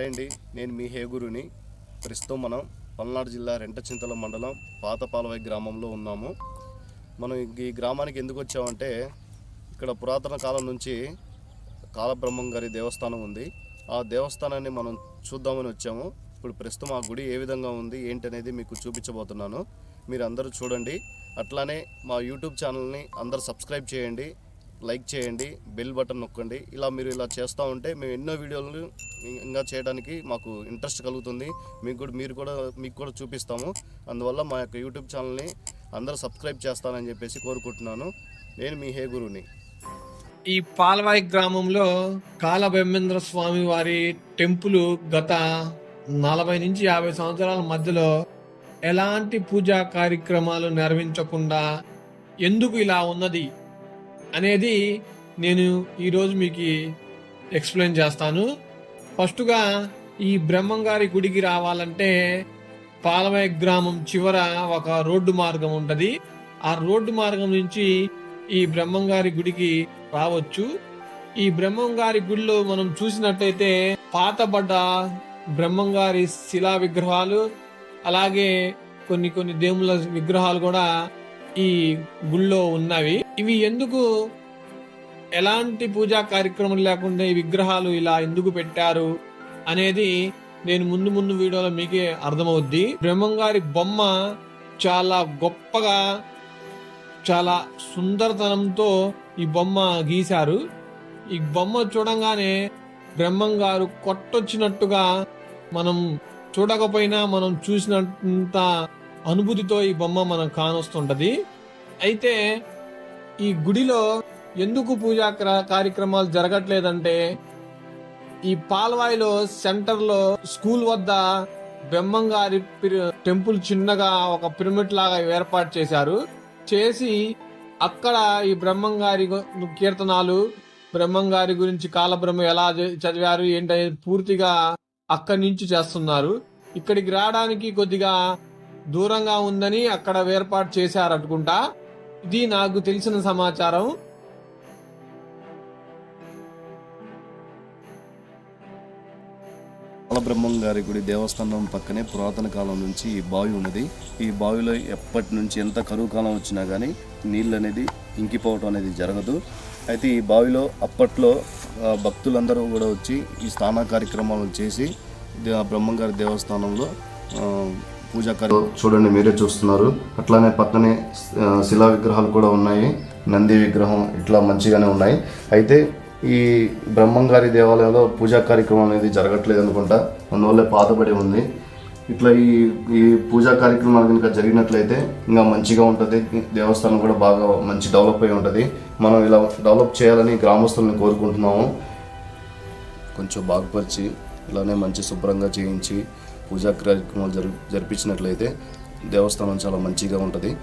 Hi అండి. నేను మీ హేగురుని. ప్రస్తుతం మనం పల్నాడు జిల్లా రెంటచింతల మండలం పాతపాలవై గ్రామంలో ఉన్నాము. మనం ఈ గ్రామానికి ఎందుకు వచ్చామంటే ఇక్కడ పురాతన కాలం నుంచి కాలబ్రహ్మం గారి దేవస్థానం ఉంది. ఆ దేవస్థానాన్ని మనం చూద్దామని వచ్చాము. ఇప్పుడు ప్రస్తుతం ఆ గుడి ఏ విధంగా ఉంది ఏంటనేది మీకు చూపించబోతున్నాను. మీరు అందరూ చూడండి. అట్లానే మా యూట్యూబ్ ఛానల్ని అందరూ సబ్స్క్రైబ్ చేయండి. లైక్ చేయండి బెల్ బటన్ నొక్కండి. ఇలా మీరు ఇలా చేస్తూ ఉంటే మేము ఎన్నో వీడియోలు ఇంకా చేయడానికి మాకు ఇంట్రెస్ట్ కలుగుతుంది. మీకు కూడా మీరు కూడా మీకు కూడా చూపిస్తాము. అందువల్ల మా యొక్క యూట్యూబ్ ఛానల్ని అందరూ సబ్స్క్రైబ్ చేస్తానని చెప్పేసి కోరుకుంటున్నాను. నేను మీ హే గురుని ఈ పాల్వాయి గ్రామంలో కాలబ్రహ్మేంద్ర స్వామి వారి టెంపుల్ గత నలభై నుంచి యాభై సంవత్సరాల మధ్యలో ఎలాంటి పూజా కార్యక్రమాలు నిర్వహించకుండా ఎందుకు ఇలా ఉన్నది? అనేది నేను ఈరోజు మీకు ఎక్స్ప్లెయిన్ చేస్తాను. ఫస్ట్గా ఈ బ్రహ్మంగారి గుడికి రావాలంటే పాలమయ గ్రామం చివర ఒక రోడ్డు మార్గం ఉంటుంది. ఆ రోడ్డు మార్గం నుంచి ఈ బ్రహ్మంగారి గుడికి రావచ్చు. ఈ బ్రహ్మంగారి గుడిలో మనం చూసినట్టయితే పాతబడ్డ బ్రహ్మంగారి శిలా విగ్రహాలు అలాగే కొన్ని కొన్ని దేవుళ్ళ విగ్రహాలు కూడా ఈ గుళ్ళో ఉన్నవి. ఇవి ఎందుకు ఎలాంటి పూజా కార్యక్రమం లేకుండా ఈ విగ్రహాలు ఇలా ఎందుకు పెట్టారు అనేది నేను ముందు ముందు వీడియోలో మీకే అర్థమవుద్ది. బ్రహ్మంగారి బొమ్మ చాలా గొప్పగా చాలా సుందరతనంతో ఈ బొమ్మ గీశారు. ఈ బొమ్మ చూడంగానే బ్రహ్మం గారు కొట్టొచ్చినట్టుగా మనం చూడకపోయినా మనం చూసినంత అనుభూతితో ఈ బొమ్మ మనం కానొస్తుంటది. అయితే ఈ గుడిలో ఎందుకు పూజా కార్యక్రమాలు జరగట్లేదంటే ఈ పాల్వాయిలో సెంటర్లో స్కూల్ వద్ద బ్రహ్మంగారి టెంపుల్ చిన్నగా ఒక పిరమిడ్ లాగా ఏర్పాటు చేశారు. చేసి అక్కడ ఈ బ్రహ్మంగారి కీర్తనాలు బ్రహ్మంగారి గురించి కాలబ్రహ్మ ఎలా చదివారు ఏంటనేది పూర్తిగా అక్కడి నుంచి చేస్తున్నారు. ఇక్కడికి రావడానికి కొద్దిగా దూరంగా ఉందని అక్కడ ఏర్పాటు చేశారనుకుంటా. ఇది నాకు తెలిసిన సమాచారం. బాలబ్రహ్మం గారి గుడి దేవస్థానం పక్కనే పురాతన కాలం నుంచి ఈ బావి ఉన్నది. ఈ బావిలో ఎప్పటి నుంచి ఎంత కరువు కాలం వచ్చినా కానీ నీళ్ళు అనేది ఇంకిపోవటం అనేది జరగదు. అయితే ఈ బావిలో అప్పట్లో భక్తులందరూ కూడా వచ్చి ఈ స్నాన కార్యక్రమాలు చేసి బ్రహ్మంగారి దేవస్థానంలో పూజా చూడండి మీరే చూస్తున్నారు. అట్లానే పక్కనే శిలా విగ్రహాలు కూడా ఉన్నాయి. నంది విగ్రహం ఇట్లా మంచిగానే ఉన్నాయి. అయితే ఈ బ్రహ్మంగారి దేవాలయంలో పూజా కార్యక్రమం అనేది జరగట్లేదు అనుకుంటా. అందువల్ల పాతబడి ఉంది. ఇట్లా ఈ ఈ పూజా కార్యక్రమాలు కనుక జరిగినట్లయితే ఇంకా మంచిగా ఉంటుంది. దేవస్థానం కూడా బాగా మంచి డెవలప్ అయి ఉంటుంది. మనం ఇలా డెవలప్ చేయాలని గ్రామస్తులను కోరుకుంటున్నాము. కొంచెం బాగుపరిచి ఇలానే మంచి శుభ్రంగా చేయించి పూజా కార్యక్రమాలు జరి జరిపించినట్లయితే దేవస్థానం చాలా మంచిగా ఉంటుంది.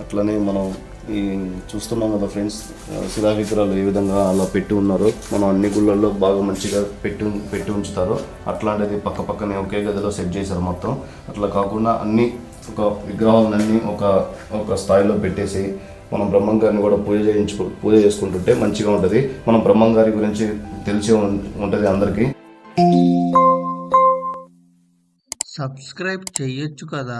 అట్లనే మనం ఈ చూస్తున్నాం కదా ఫ్రెండ్స్ శిలా విగ్రహాలు ఏ విధంగా అలా పెట్టి ఉన్నారో మనం అన్ని గుళ్ళల్లో బాగా మంచిగా పెట్టి పెట్టి ఉంచుతారు అట్లాంటిది పక్క పక్కనే ఒకే గదిలో సెట్ చేశారు మొత్తం. అట్లా కాకుండా అన్ని ఒక విగ్రహాలన్నీ ఒక ఒక స్థాయిలో పెట్టేసి మనం బ్రహ్మం గారిని కూడా పూజ చేయించు పూజ చేసుకుంటుంటే మంచిగా ఉంటుంది. మనం బ్రహ్మం గారి గురించి తెలిసే ఉం- ఉంటుంది అందరికీ. సబ్స్క్రైబ్ చెయ్యొచ్చు కదా.